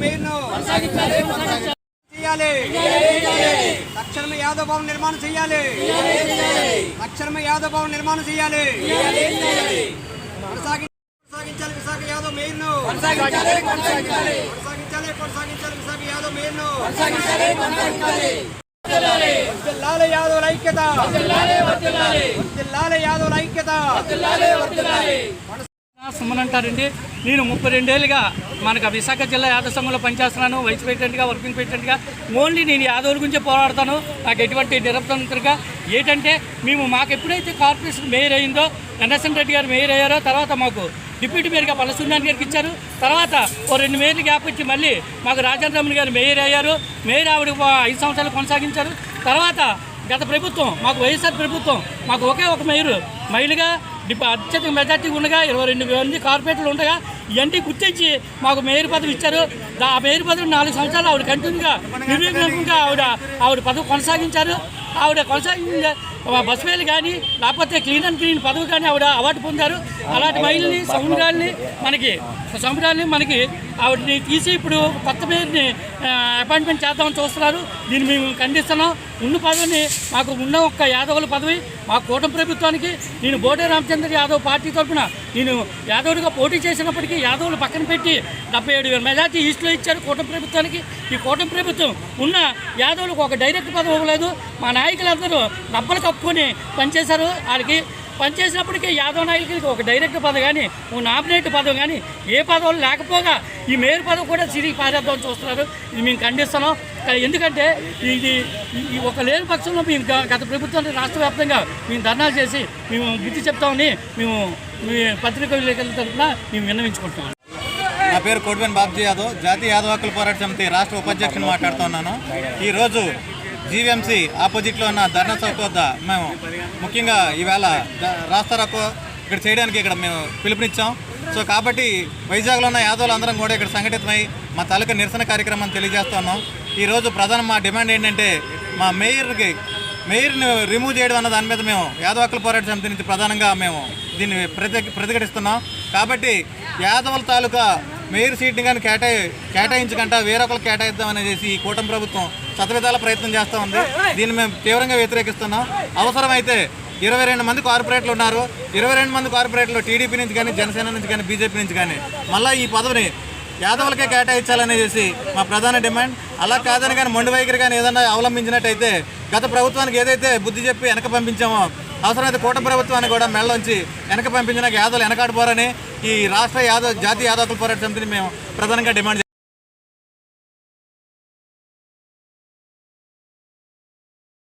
మేయర్ను చేయాలి. తక్షణమే యాదవ్ భవన్ నిర్మాణం చేయాలి. తక్షణమే యాదవ్ భవన్ నిర్మాణం చేయాలి. కొనసాగి- కొనసాగించాలి విశాఖ యాదవ్ మేయర్ను కొనసాగించాలి కొనసాగించాలి. విశాఖ యాదవ్ మేయర్ను వర్ధిల్లాలి యాదవ్ ఐక్యత. వర్ధిల్లాలి యాదవ్ ఐక్యత. సుమన్ అంటారండి. నేను ముప్పై రెండేళ్ళుగా మనకు విశాఖ జిల్లా యాదవ సంఘంలో పనిచేస్తున్నాను వైస్ ప్రెసిడెంట్గా వర్కింగ్ ప్రెసిడెంట్గా. ఓన్లీ నేను యాదవుల గురించి పోరాడతాను. నాకు ఎటువంటి నిరభ్యంతరంగా ఏంటంటే మేము మాకు ఎప్పుడైతే కార్పొరేషన్ మేయర్ అయిందో ఎన్ఎస్ఎన్ రెడ్డి గారు మేయర్ అయ్యారో తర్వాత మాకు డిప్యూటీ మేయర్గా పల్లసున్నాని గారికి ఇచ్చారు. తర్వాత ఓ రెండు మేయర్లు గ్యాప్ ఇచ్చి మళ్ళీ మాకు రాజేంద్ర గారు మేయర్ అయ్యారు. మేయర్ ఆవిడ ఐదు సంవత్సరాలు కొనసాగించారు. తర్వాత గత ప్రభుత్వం మాకు వైఎస్ఆర్ ప్రభుత్వం మాకు ఒకే ఒక మేయరు మహిళగా డిప అత్యధిక మెజార్టీ ఉండగా ఇరవై రెండు మంది కార్పొరేటర్లు ఉండగా ఇవన్నీ గుర్తించి మాకు మేయర్ పదవి ఇచ్చారు. ఆ మేయర్ పదవి నాలుగు సంవత్సరాలు ఆవిడ కంటిన్యూగా నిర్విఘ్నంగా ఆవిడ ఆవిడ పదవి కొనసాగించారు. ఆవిడ కొనసాగించ బస్వేలు కానీ లేకపోతే క్లీన్ అండ్ క్లీన్ పదవి కానీ ఆవిడ అవార్డు పొందారు. అలాంటి మహిళల్ని సముద్రాల్ని మనకి సముద్రాల్ని మనకి ఆవిడని తీసి ఇప్పుడు కొత్త పేరుని అపాయింట్మెంట్ చేద్దామని చూస్తున్నారు. దీన్ని మేము ఖండిస్తున్నాం. ఉన్న పదవిని మాకు ఉన్న ఒక్క యాదవుల పదవి మా కూటమి ప్రభుత్వానికి నేను బోడే రామచంద్ర యాదవ్ పార్టీ తరఫున నేను యాదవుడిగా పోటీ చేసినప్పటికీ యాదవులు పక్కన పెట్టి డెబ్బై ఏడు వేల మెజార్టీ ఈస్ట్లో ఇచ్చారు కూటమి ప్రభుత్వానికి. ఈ కూటమి ప్రభుత్వం ఉన్న యాదవులకు ఒక డైరెక్ట్ పదవి ఇవ్వలేదు. మా నాయకులందరూ డబ్బలు కప్పుకొని పనిచేశారు. వాళ్ళకి పనిచేసినప్పటికీ యాదవ్ నాయకులకి ఒక డైరెక్ట్ పదవి కానీ ఒక నామినేట్ పదవి కానీ ఏ పదవులు లేకపోగా ఈ మేయర్ పదవి కూడా సిరికి పారేద్దామని చూస్తున్నారు. ఇది మేము ఖండిస్తున్నాం. ఎందుకంటే ఇది ఈ- ఒక లేని పక్షంలో మేము గత ప్రభుత్వం రాష్ట్ర వ్యాప్తంగా మేము ధర్నాలు చేసి మేము బుద్ధి చెప్తామని మేము మీ పత్రికా విలేకరుల తరఫున మేము విన్నవించుకుంటున్నాం. నా పేరు కోటివేన్ బాబ్జీ యాదవ్. జాతీయ యాదవ హక్కుల పోరాట సమితి రాష్ట్ర ఉపాధ్యక్షుని మాట్లాడుతున్నాను ఈరోజు జీవీఎంసీ ఆపోజిట్లో ఉన్న ధర్నా చౌక్ వద్ద మేము ముఖ్యంగా ఈవేళ ద- రాస్తా ఇక్కడ చేయడానికి ఇక్కడ మేము పిలుపునిచ్చాం. సో కాబట్టి వైజాగ్లో ఉన్న యాదవులు అందరం కూడా ఇక్కడ సంఘటితమై మా తాలూకా నిరసన కార్యక్రమం తెలియజేస్తున్నాం ఈరోజు ప్రధాన మా డిమాండ్ ఏంటంటే మా మేయర్కి మేయర్ని రిమూవ్ చేయడం అన్న దాని మీద మేము యాదవ హక్కుల పోరాట సమితి నుంచి ప్రధానంగా మేము దీన్ని ప్రతి ప్రతిఘటిస్తున్నాం. కాబట్టి యాదవుల తాలూకా మేయర్ సీట్ని కానీ కేటాయి కేటాయించకుండా వేరొకరు కేటాయిద్దాం అనేసి ఈ కూటమి ప్రభుత్వం శతవిధాల ప్రయత్నం చేస్తూ ఉంది. దీన్ని మేము తీవ్రంగా వ్యతిరేకిస్తున్నాం. అవసరమైతే ఇరవై రెండు మంది కార్పొరేట్లు ఉన్నారు. ఇరవై రెండు మంది కార్పొరేట్లు టీడీపీ నుంచి కానీ జనసేన నుంచి కానీ బీజేపీ నుంచి కానీ మళ్ళీ ఈ పదవిని యాదవులకే కేటాయించాలనేసి మా ప్రధాన డిమాండ్. అలా కాదని కానీ మొండి వైఖరి కానీ ఏదైనా అవలంబించినట్టయితే గత ప్రభుత్వానికి ఏదైతే బుద్ధి చెప్పి వెనక పంపించామో అవసరమైతే కూట ప్రభుత్వాన్ని కూడా మెళ్ళొంచి వెనక పంపించినాక యాదవులు వెనకాడిపోరని ఈ రాష్ట్ర యాదవ్ జాతీయ యాదవుల పోరాట సమితిని మేము ప్రధానంగా డిమాండ్